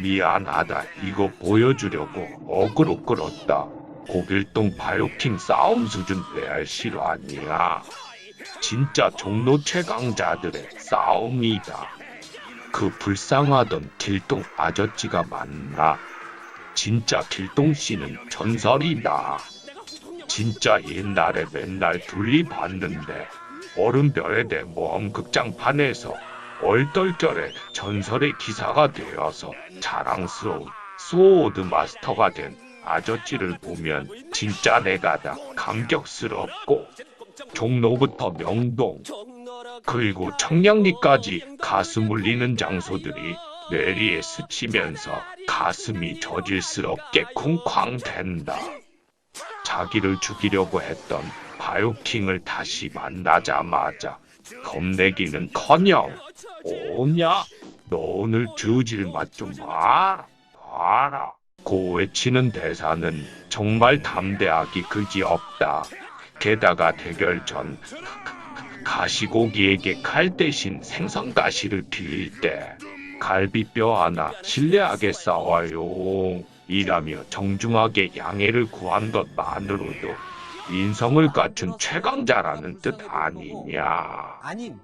미안하다. 이거 보여주려고 어그로 끌었다. 고길동 바이오킹 싸움 수준 레알 실화니야. 진짜 종로 최강자들의 싸움이다. 그 불쌍하던 길동 아저씨가 맞나? 진짜 길동 씨는 전설이다. 진짜 옛날에 맨날 둘리 봤는데 얼음별에 대 모험 극장판에서 얼떨결에 전설의 기사가 되어서 자랑스러운 소드 마스터가 된 아저씨를 보면 진짜 내가 다 감격스럽고 종로부터 명동 그리고 청량리까지 가슴 울리는 장소들이 뇌리에 스치면서 가슴이 저질스럽게 쿵쾅댄다. 자기를 죽이려고 했던 바이오킹을 다시 만나자마자 겁내기는커녕 오냐 너 오늘 주질 맛 좀 봐. 봐라. 고 외치는 대사는 정말 담대하기 그지 없다. 게다가 대결 전 가시고기에게 칼 대신 생선 가시를 빌릴 때 갈비뼈 하나 신뢰하게 싸워요. 이라며 정중하게 양해를 구한 것만으로도 인성을 갖춘 최강자라는 뜻 아니냐. 아님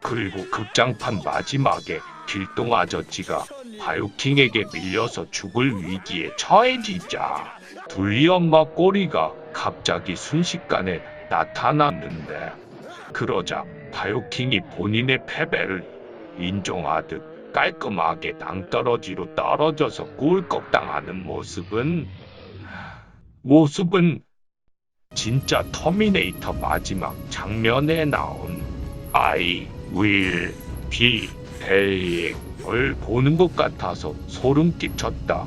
그리고 극장판 마지막에 길동 아저씨가 바이오킹에게 밀려서 죽을 위기에 처해지자 둘리 엄마 꼬리가 갑자기 순식간에 나타났는데 그러자 바이오킹이 본인의 패배를 인정하듯 깔끔하게 낭떠러지로 떨어져서 꿀꺽 당하는 모습은 모습은 진짜 터미네이터 마지막 장면에 나온 I will be back을 보는 것 같아서 소름 끼쳤다.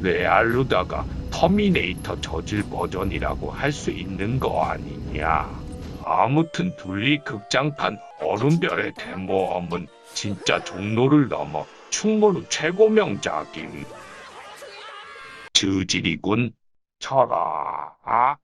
레알루다가 터미네이터 저질 버전이라고 할 수 있는 거 아니냐. 아무튼 둘리 극장판 얼음별의 대모험은 진짜 종로를 넘어 충무로 최고 명작임. 주질이군. 아.